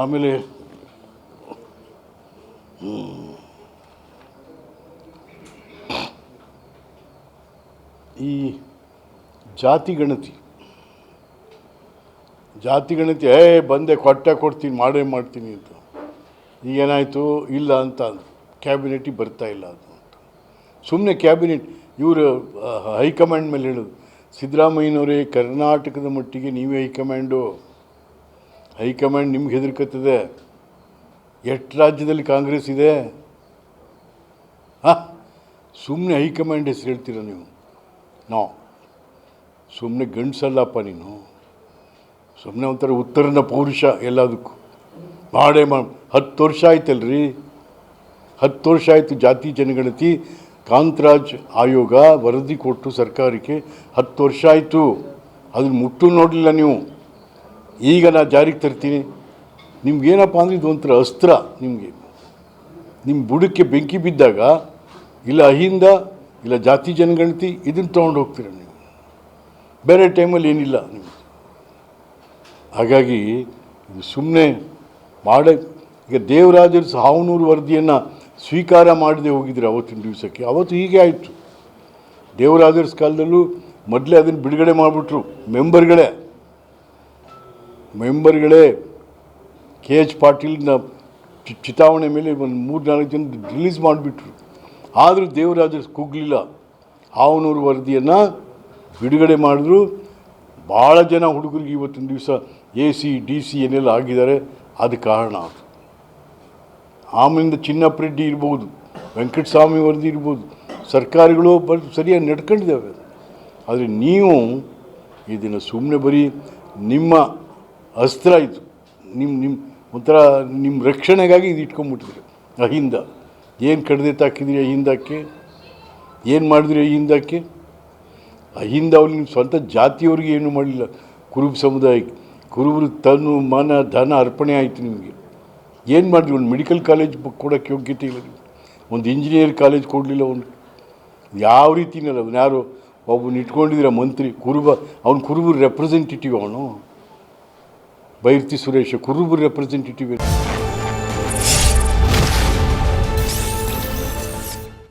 ಆಮೇಲೆ ಈ ಜಾತಿ ಗಣತಿ ಜಾತಿ ಗಣತಿ, ಏ, ಬಂದೆ, ಕೊಟ್ಟೆ ಕೊಡ್ತೀನಿ, ಮಾಡೇ ಮಾಡ್ತೀನಿ ಅಂತ. ಈಗೇನಾಯಿತು? ಇಲ್ಲ ಅಂತ ಕ್ಯಾಬಿನೆಟಿಗೆ ಬರ್ತಾ ಇಲ್ಲ ಅದು ಅಂತ. ಸುಮ್ಮನೆ ಕ್ಯಾಬಿನೆಟ್, ಇವರು ಹೈಕಮಾಂಡ್ ಮೇಲೆ ಹೇಳೋದು, ಸಿದ್ದರಾಮಯ್ಯನವರೇ ಕರ್ನಾಟಕದ ಮಟ್ಟಿಗೆ ನೀವೇ ಹೈಕಮಾಂಡು. ಹೈಕಮಾಂಡ್ ನಿಮ್ಗೆ ಹೆದರ್ಕತ್ತದೆ. ಎಷ್ಟು ರಾಜ್ಯದಲ್ಲಿ ಕಾಂಗ್ರೆಸ್ ಇದೆ? ಹಾಂ? ಸುಮ್ಮನೆ ಹೈಕಮಾಂಡ್ ಹೆಸರು ಹೇಳ್ತೀರ ನೀವು? ನೋ. ಸುಮ್ಮನೆ ಗಂಡ್ಸಲ್ಲಪ್ಪ ನೀನು. ಸುಮ್ಮನೆ ಒಂಥರ ಉತ್ತರನ ಪೌರುಷ ಎಲ್ಲದಕ್ಕೂ. ಮಾಡೇ ಮಾ ಹತ್ತು ವರ್ಷ ಆಯ್ತಲ್ರಿ? ಹತ್ತು ವರ್ಷ ಆಯಿತು ಜಾತಿ ಜನಗಣತಿ, ಕಾಂತರಾಜ್ ಆಯೋಗ ವರದಿ ಕೊಟ್ಟು ಸರ್ಕಾರಕ್ಕೆ ಹತ್ತು ವರ್ಷ ಆಯಿತು. ಅದನ್ನು ಮುಟ್ಟು ನೋಡಲಿಲ್ಲ ನೀವು. ಈಗ ನಾನು ಜಾರಿಗೆ ತರ್ತೀನಿ. ನಿಮ್ಗೇನಪ್ಪ ಅಂದರೆ ಇದು ಒಂಥರ ಅಸ್ತ್ರ ನಿಮಗೆ. ನಿಮ್ಮ ಬುಡಕ್ಕೆ ಬೆಂಕಿ ಬಿದ್ದಾಗ, ಇಲ್ಲ ಅಹಿಂದ, ಇಲ್ಲ ಜಾತಿ ಜನಗಣತಿ ಇದನ್ನು ತೊಗೊಂಡು ಹೋಗ್ತೀರ ನೀವು. ಬೇರೆ ಟೈಮಲ್ಲಿ ಏನಿಲ್ಲ ನೀವು ಹಾಗಾಗಿ ಸುಮ್ಮನೆ ಮಾಡಕ್ಕೆ ಈಗ ದೇವರಾಜರ ಸಾವನೂರು ವರದಿಯನ್ನು ಸ್ವೀಕಾರ ಮಾಡದೆ ಹೋಗಿದ್ರೆ ಅವತ್ತಿನ ದಿವಸಕ್ಕೆ. ಅವತ್ತು ಹೀಗೆ ಆಯಿತು. ದೇವರಾಜರ್ಸ್ ಕಾಲದಲ್ಲೂ ಮೊದಲೇ ಅದನ್ನು ಬಿಡುಗಡೆ ಮಾಡಿಬಿಟ್ರು, ಮೆಂಬರ್ಗಳೇ. ಮೆಂಬರ್ಗಳೇ, ಕೆ ಎಚ್ ಪಾಟೀಲ್ನ ಚಿತಾವಣೆ ಮೇಲೆ ಒಂದು ಮೂರು ನಾಲ್ಕು ಜನ ರಿಲೀಸ್ ಮಾಡಿಬಿಟ್ರು. ಆದರೂ ದೇವರಾಜರು ಕುಗ್ಲಿಲ್ಲ. ಹಾವನೂರು ವರದಿಯನ್ನು ಬಿಡುಗಡೆ ಮಾಡಿದ್ರು. ಭಾಳ ಜನ ಹುಡುಗರಿಗೆ ಇವತ್ತಿನ ದಿವಸ ಎ ಸಿ, ಡಿ ಸಿ ಏನೆಲ್ಲ ಆಗಿದ್ದಾರೆ, ಅದು ಕಾರಣ ಅದು. ಆಮೇಲಿಂದ ಚಿನ್ನಪ್ಪರೆಡ್ಡಿ ಇರ್ಬೋದು, ವೆಂಕಟಸ್ವಾಮಿ ವರದಿ ಇರ್ಬೋದು, ಸರ್ಕಾರಗಳು ಬರ್, ಸರಿಯಾಗಿ ನಡ್ಕೊಂಡಿದ್ದಾವೆ. ಆದರೆ ನೀವು ಇದನ್ನು ಸುಮ್ಮನೆ ಬರೀ ನಿಮ್ಮ ಅಸ್ತ್ರ ಇದು. ನಿಮ್ಮ ನಿಮ್ಮ ಒಂಥರ ನಿಮ್ಮ ರಕ್ಷಣೆಗಾಗಿ ಇದು ಇಟ್ಕೊಂಡ್ಬಿಟ್ಟಿದ್ರಿ. ಅಹಿಂದ. ಏನು ಕಡ್ದೆ ತಾಕಿದ್ರಿ ಅಹಿಂದಕ್ಕೆ? ಏನು ಮಾಡಿದ್ರಿ ಅಹಿಂದಕ್ಕೆ? ಅಹಿಂದ ಅವ್ರು ನಿಮ್ಮ ಸ್ವಂತ ಜಾತಿಯವ್ರಿಗೆ ಏನು ಮಾಡಲಿಲ್ಲ. ಕುರುಬ ಸಮುದಾಯಕ್ಕೆ. ಕುರುಬರು ತನು ಮನ, ಧನ ಅರ್ಪಣೆ ಆಯಿತು ನಿಮಗೆ. ಏನು ಮಾಡಿದ್ರಿ? ಒಂದು ಮೆಡಿಕಲ್ ಕಾಲೇಜ್ ಕೊಡೋಕ್ಕೆ ಯೋಗ್ಯತೆ ಇಲ್ಲ ಒಂದು ಇಂಜಿನಿಯರ್ ಕಾಲೇಜ್ ಕೊಡಲಿಲ್ಲ ಅವನು. ಯಾವ ರೀತಿನಲ್ಲ ಅವನು? ಯಾರು ಒಬ್ಬನ ಇಟ್ಕೊಂಡಿದ್ದೀರ ಮಂತ್ರಿ, ಕುರುಬ. ಅವ್ನು ಕುರುಬರು ರೆಪ್ರೆಸೆಂಟೇಟಿವ್ ಅವನು. ಬೈರ್ತಿ ಸುರೇಶ ಕುರುಬು ರೆಪ್ರೆಸೆಂಟೇಟಿವ್